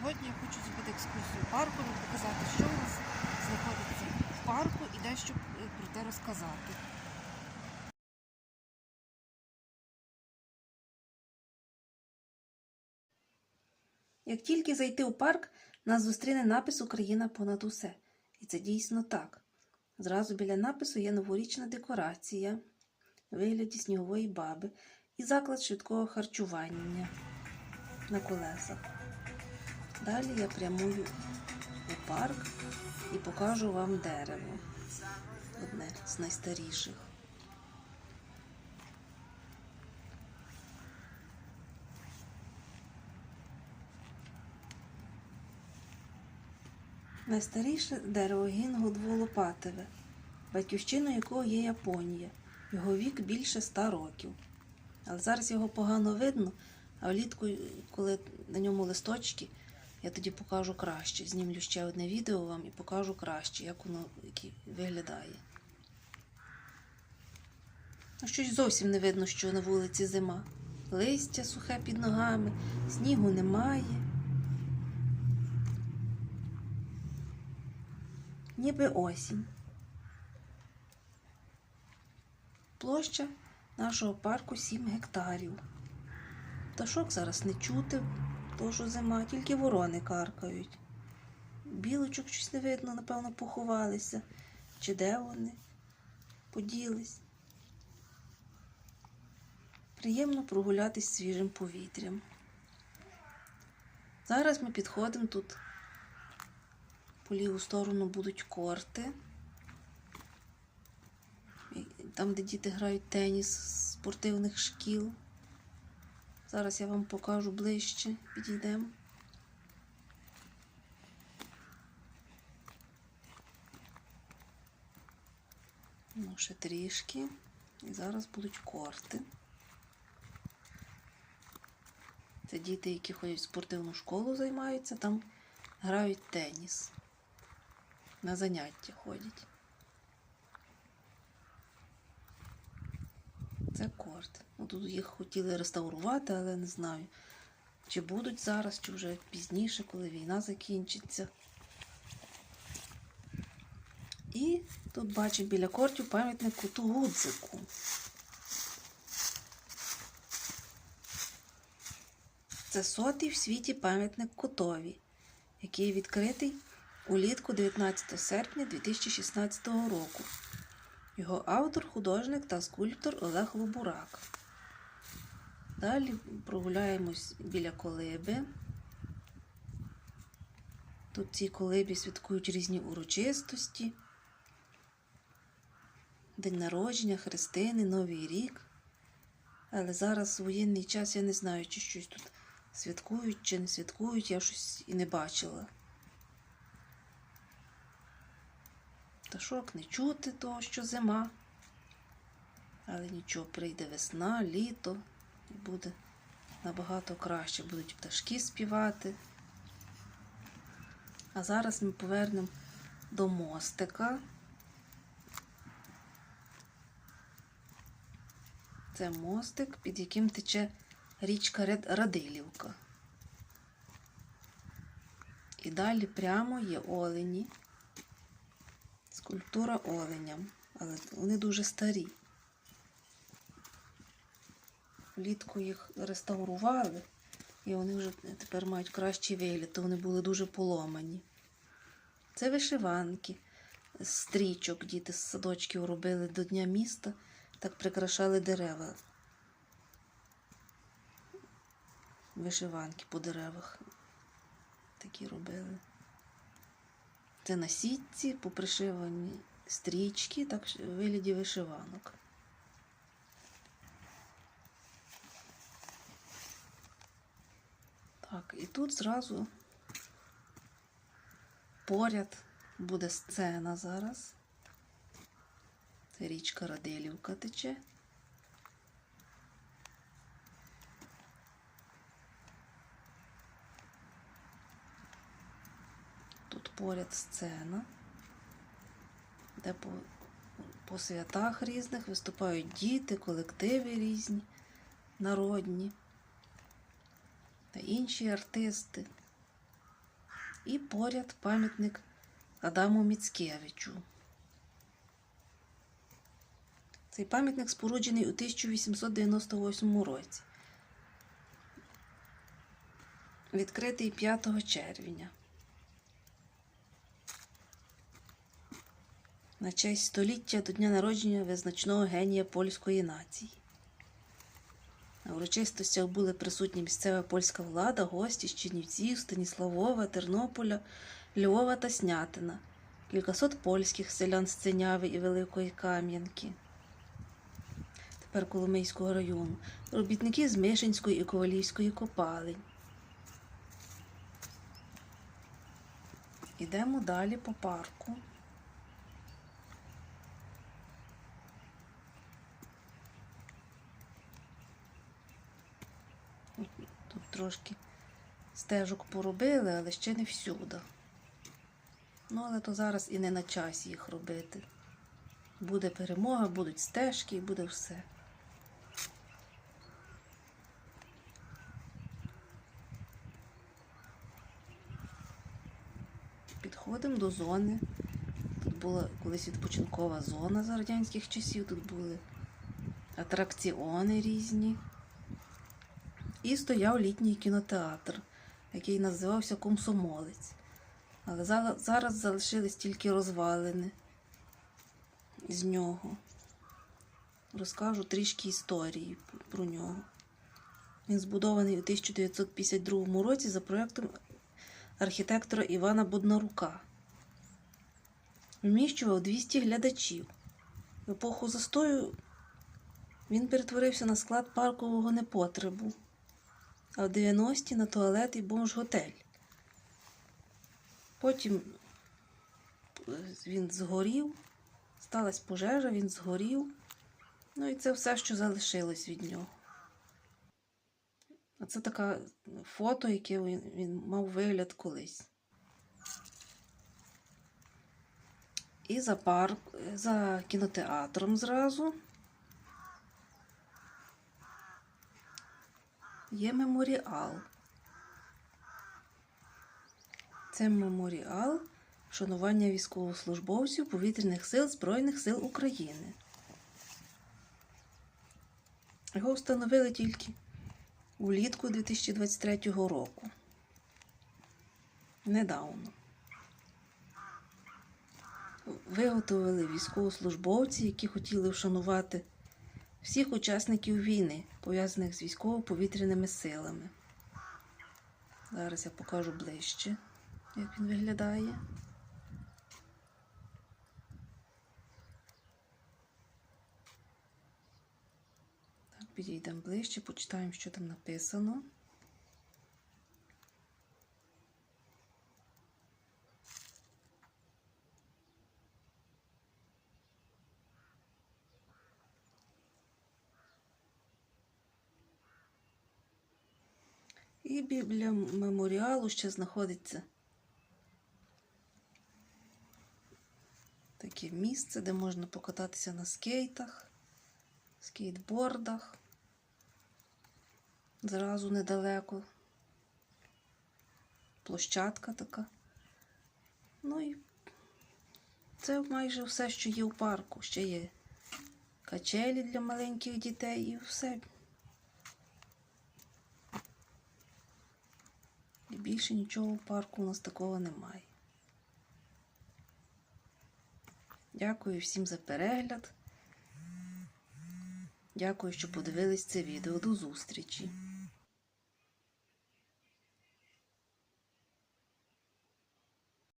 Сьогодні я хочу зробити екскурсію парком і показати, що у нас знаходиться в парку і дещо е, про те розказати. Як тільки зайти у парк, нас зустріне напис Україна понад усе. І це дійсно так. Зразу біля напису є новорічна декорація вигляді снігової баби і заклад швидкого харчування на колесах. Далі я прямую у парк і покажу вам дерево. Одне з найстаріших. Найстаріше дерево гінго дволопатеве, батьківщиною якого є Японія. Його вік більше ста років. Але зараз його погано видно, а влітку, коли на ньому листочки, я тоді покажу краще. Знімлю ще одне відео вам і покажу краще, як воно виглядає. Ну, щось зовсім не видно, що на вулиці зима. Листя сухе під ногами, снігу немає. Ніби осінь. Площа нашого парку 7 гектарів. Пташок зараз не чути, тому що зима, тільки ворони каркають. Білочок щось не видно, напевно, поховалися. Чи де вони поділись? Приємно прогулятись свіжим повітрям. Зараз ми підходимо тут. По ліву сторону будуть корти. Там, де діти грають теніс з спортивних шкіл. Зараз я вам покажу ближче, підійдемо. Ну, ще трішки. І зараз будуть корти. Це діти, які ходять в спортивну школу, займаються, там грають теніс. На заняття ходять. Це корт. Ну, тут їх хотіли реставрувати, але не знаю, чи будуть зараз, чи вже пізніше, коли війна закінчиться. І тут бачимо біля кортів пам'ятник коту Гудзику. Це сотий в світі пам'ятник котові, який відкритий улітку 19 серпня 2016 року. Його автор, художник та скульптор Олег Лобурак. Далі прогуляємось біля колиби. Тут в цій колибі святкують різні урочистості. День народження, Христини, Новий рік. Але зараз воєнний час я не знаю, чи щось тут святкують, чи не святкують, я щось і не бачила. Пташок не чути того, що зима. Але нічого, прийде весна, літо і буде набагато краще. Будуть пташки співати. А зараз ми повернемо до мостика. Це мостик, під яким тече річка Радилівка. І далі прямо є олені. Скульптура оленя, але вони дуже старі. Влітку їх реставрували, і вони вже тепер мають кращий вигляд, то вони були дуже поломані. Це вишиванки стрічок, діти з садочків робили до Дня міста, так прикрашали дерева. Вишиванки по деревах такі робили. Це на сітці попришивані стрічки, так в вигляді вишиванок. Так, і тут зразу поряд буде сцена зараз. Річка Радилівка тече. Тут поряд сцена, де по, по святах різних виступають діти, колективи різні, народні та інші артисти. І поряд пам'ятник Адаму Міцкевичу. Цей пам'ятник споруджений у 1898 році. Відкритий 5 червня. На честь століття до дня народження визначного генія польської нації. На урочистостях були присутні місцева польська влада, гості з Чернівців, Станіславова, Тернополя, Львова та Снятина, кількасот польських селян з Ценяви і Великої Кам'янки. Тепер Коломийського району, робітники з Мишинської і Ковалівської копалень. Ідемо далі по парку. Тут трошки стежок поробили, але ще не всюди. Ну, але то зараз і не на часі їх робити. Буде перемога, будуть стежки і буде все. Підходимо до зони. Тут була колись відпочинкова зона за радянських часів. Тут були атракціони різні. І стояв літній кінотеатр, який називався Комсомолець. Але зараз залишились тільки розвалини з нього. Розкажу трішки історії про нього. Він збудований у 1952 році за проєктом архітектора Івана Боднарука. Вміщував 200 глядачів. В епоху застою він перетворився на склад паркового непотребу, а в 90-ті на туалет і бомж-готель. Потім він згорів, сталася пожежа, він згорів. Ну і це все, що залишилось від нього. А це таке фото, яке він, він мав вигляд колись. І за парк, за кінотеатром зразу є меморіал. Це меморіал вшанування військовослужбовців повітряних сил Збройних сил України. Його встановили тільки влітку 2023 року. Недавно. Виготовили військовослужбовці, які хотіли вшанувати всіх учасників війни, пов'язаних з військово-повітряними силами. Зараз я покажу ближче, як він виглядає. Підійдемо ближче, почитаємо, що там написано. І біля меморіалу ще знаходиться таке місце, де можна покататися на скейтах, скейтбордах. Зразу недалеко. Площадка така. Ну і це майже все, що є у парку. Ще є качелі для маленьких дітей і все. Більше нічого у парку у нас такого немає. Дякую всім за перегляд. Дякую, що подивились це відео. До зустрічі!